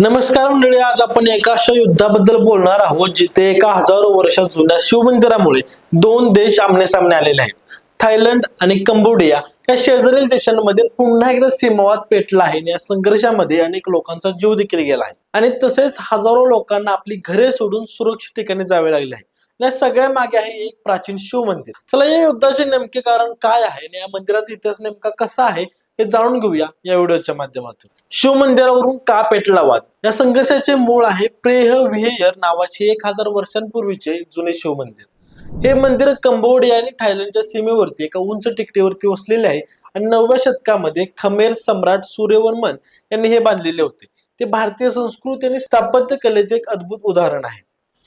नमस्कार मंडळी आज आपण एका अशा युद्धाबद्दल बोलणार आहोत जिथे एका हजारो वर्ष जुन्या शिवमंदिरामुळे दोन देश आमने सामने आलेले आहेत. थायलंड आणि कंबोडिया या शेजारील देशांमध्ये पुन्हा एकदा सीमावाद पेटला आहे आणि या संघर्षामध्ये अनेक लोकांचा जीव देखील गेला आहे. आणि तसेच हजारो लोकांना आपली घरे सोडून सुरक्षित ठिकाणी जावे लागले आहे. या सगळ्या मागे आहे एक प्राचीन शिव मंदिर चला या युद्धाचे नेमके कारण काय आहे आणि या मंदिराचा इतिहास नेमका कसा आहे? हे जाणून घेऊया या व्हिडिओच्या माध्यमातून. शिव मंदिरावरून का पेटला वाद. या संघर्षाचे मूळ आहे प्रेह विहेयर नावाचे एक हजार वर्षांपूर्वीचे जुने शिव मंदिर हे मंदिर कंबोडिया आणि थायलंडच्या सीमेवरती एका उंच टेकडीवरती वसलेले आहे आणि नवव्या शतकामध्ये खमेर सम्राट सूर्यवर्मन यांनी हे बांधलेले होते. ते भारतीय संस्कृती आणि स्थापत्य कलेचे एक अद्भुत उदाहरण आहे.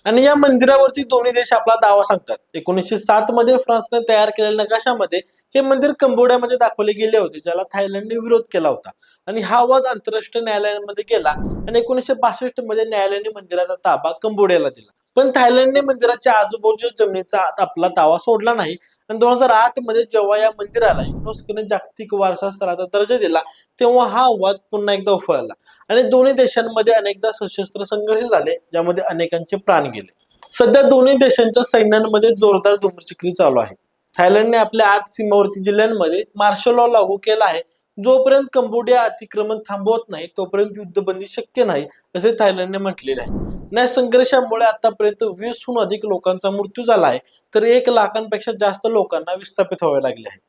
आणि या मंदिरावरती दोन्ही देश आपला दावा सांगतात. एकोणीसशे सात मध्ये फ्रान्सने तयार केलेल्या नकाशामध्ये हे मंदिर कंबोडियामध्ये दाखवले गेले होते ज्याला थायलंडने विरोध केला होता. आणि हा वाद आंतरराष्ट्रीय न्यायालयामध्ये गेला आणि एकोणीसशे बासष्टमध्ये न्यायालयाने मंदिराचा ताबा कंबोडियाला दिला. पण थायलंडने मंदिराच्या आजूबाजूच्या जमिनीचा आपला दावा सोडला नाही आणि दोन हजार आठमध्ये जेव्हा या मंदिराला युनेस्कोने जागतिक वारसा स्तराचा दर्जा दिला तेव्हा हा वाद पुन्हा एकदा उफाळला. आणि दोन्ही देशांमध्ये अनेकदा सशस्त्र संघर्ष झाले ज्यामध्ये अनेकांचे प्राण गेले. सध्या दोन्ही देशांच्या सैन्यांमध्ये जोरदार धुमचिक्री चालू आहे. थायलंडने आपल्या आठ सीमावर्ती जिल्ह्यांमध्ये मार्शल लॉ लागू केला आहे. जोपर्यंत कंबोडिया अतिक्रमण थांबवत नाही तोपर्यंत युद्धबंदी शक्य नाही असे थायलंडने म्हटलेले आहे. या संघर्षामुळे आतापर्यंत वीसहून अधिक लोकांचा मृत्यू झाला आहे तर एक लाखांपेक्षा जास्त लोकांना विस्थापित व्हावे लागले आहे.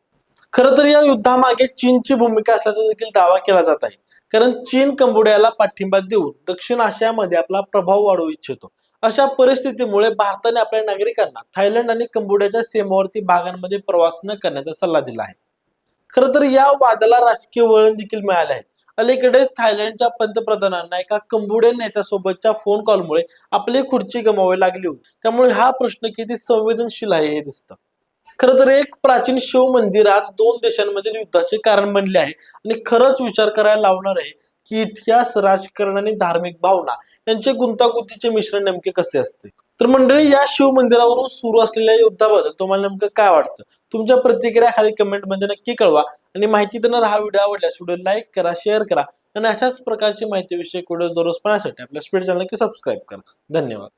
खर तर या युद्धामागे चीनची भूमिका असल्याचा देखील दावा केला जात आहे. कारण चीन कंबोडियाला पाठिंबा देऊन दक्षिण आशियामध्ये आपला प्रभाव वाढवू इच्छितो. अशा परिस्थितीमुळे भारताने आपल्या नागरिकांना थायलंड आणि कंबोडियाच्या सीमावर्ती भागांमध्ये प्रवास न करण्याचा सल्ला दिला आहे. खर तर या वादाला राजकीय वळण देखील मिळाले आहे. अलीकडेच थायलंडच्या पंतप्रधानांना एका कंबोडियन नेत्यासोबतच्या फोन कॉलमुळे आपली खुर्ची गमावी लागली होती. त्यामुळे हा प्रश्न किती संवेदनशील आहे हे दिसतं. खरं तर एक प्राचीन शिव मंदिर आज दोन देशांमधील युद्धाचे कारण बनले आहे. आणि खरंच विचार करायला लावणार आहे की इतिहास राजकारण आणि धार्मिक भावना यांचे गुंतागुंतीचे मिश्रण नेमके कसे असते? तर मंडळी या शिव मंदिरावरून सुरू असलेल्या युद्धाबद्दल तुम्हाला नेमकं काय वाटतं? तुमच्या प्रतिक्रिया खाली कमेंटमध्ये नक्की कळवा. आणि माहिती देणार हा व्हिडिओ आवडल्यास व्हिडिओ लाईक करा शेअर करा. आणि अशाच प्रकारची माहितीविषयक कुठे व्हिडिओ दररोज पाहण्यासाठी आपल्या स्पीड चॅनल की सबस्क्राईब करा. धन्यवाद.